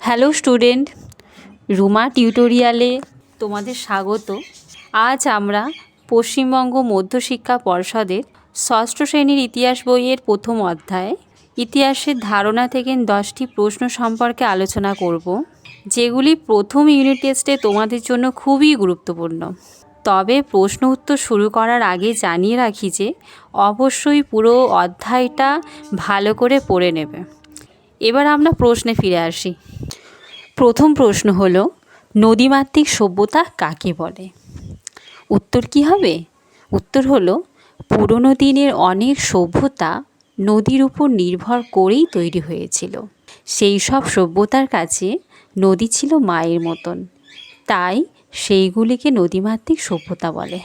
Hello student, Ruma টিউটোরিয়ালে তোমাদের স্বাগত। আজ আমরা পশ্চিমবঙ্গ মধ্যশিক্ষা পর্ষদের ষষ্ঠ শ্রেণির ইতিহাস বইয়ের প্রথম অধ্যায়, ইতিহাসের ধারণা থেকে দশটি প্রশ্ন সম্পর্কে আলোচনা করব, যেগুলি প্রথম ইউনিট টেস্টে তোমাদের জন্য খুবই গুরুত্বপূর্ণ। তবে প্রশ্ন উত্তর শুরু করার আগে জানিয়ে রাখি যে, অবশ্যই পুরো অধ্যায়টা ভালো করে পড়ে নেবে। এবার আমরা প্রশ্নে ফিরে আসি। প্রথম প্রশ্ন হল, নদীমাতৃক সভ্যতা কাকে বলে? উত্তর কি হবে? উত্তর হলো, পুরনো দিনের অনেক সভ্যতা নদীর উপর নির্ভর করেই তৈরি হয়েছিল। সেই সব সভ্যতার কাছে নদী ছিল মায়ের মতন। তাই সেইগুলিকে নদীমাতৃক সভ্যতা বলে।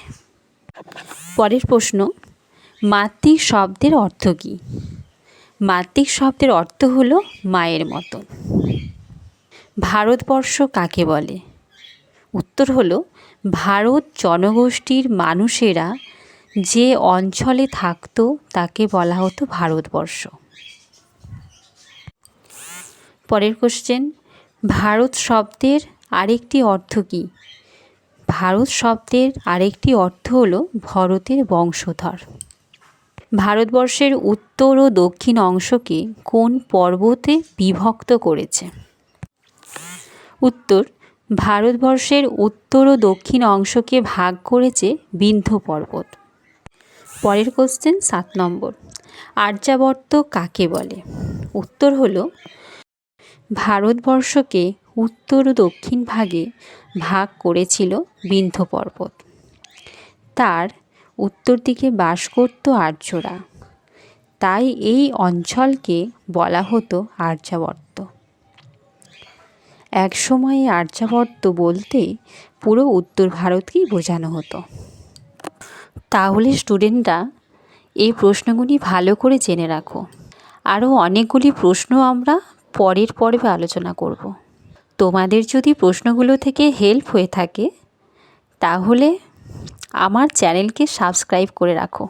পরের প্রশ্ন মাতৃক শব্দের অর্থ কী? মাতৃক শব্দের অর্থ হলো মায়ের মতো। ভারতবর্ষ কাকে বলে? উত্তর হলো, ভারত জনগোষ্ঠীর মানুষেরা যে অঞ্চলে থাকতো তাকে বলা হতো ভারতবর্ষ। পরের কোশ্চেন ভারত শব্দের আরেকটি অর্থ কী? ভারত শব্দের আরেকটি অর্থ হলো ভরতের বংশধর। ভারতবর্ষের উত্তর ও দক্ষিণ অংশকে কোন পর্বতে বিভক্ত করেছে? উত্তর, ভারতবর্ষের উত্তর ও দক্ষিণ অংশকে ভাগ করেছে বিন্ধ্য পর্বত। পরের কোশ্চেন সাত নম্বর, আর্যাবর্ত কাকে বলে? উত্তর হলো, ভারতবর্ষকে উত্তর ও দক্ষিণ ভাগে ভাগ করেছিল বিন্ধ্য পর্বত। তার উত্তর দিকে বাস করত আর্যরা। তাই এই অঞ্চলকে বলা হতো আর্যাবর্ত। এক সময়ে আর্যাবর্ত বলতে পুরো উত্তর ভারতকেই বোঝানো হতো। তাহলে স্টুডেন্টরা এই প্রশ্নগুলি ভালো করে জেনে রাখো। আরও অনেকগুলি প্রশ্ন আমরা পরের পর্বে আলোচনা করব। তোমাদের যদি প্রশ্নগুলো থেকে হেল্প হয়ে থাকে, তাহলে আমার চ্যানেলকে সাবস্ক্রাইব করে রাখো।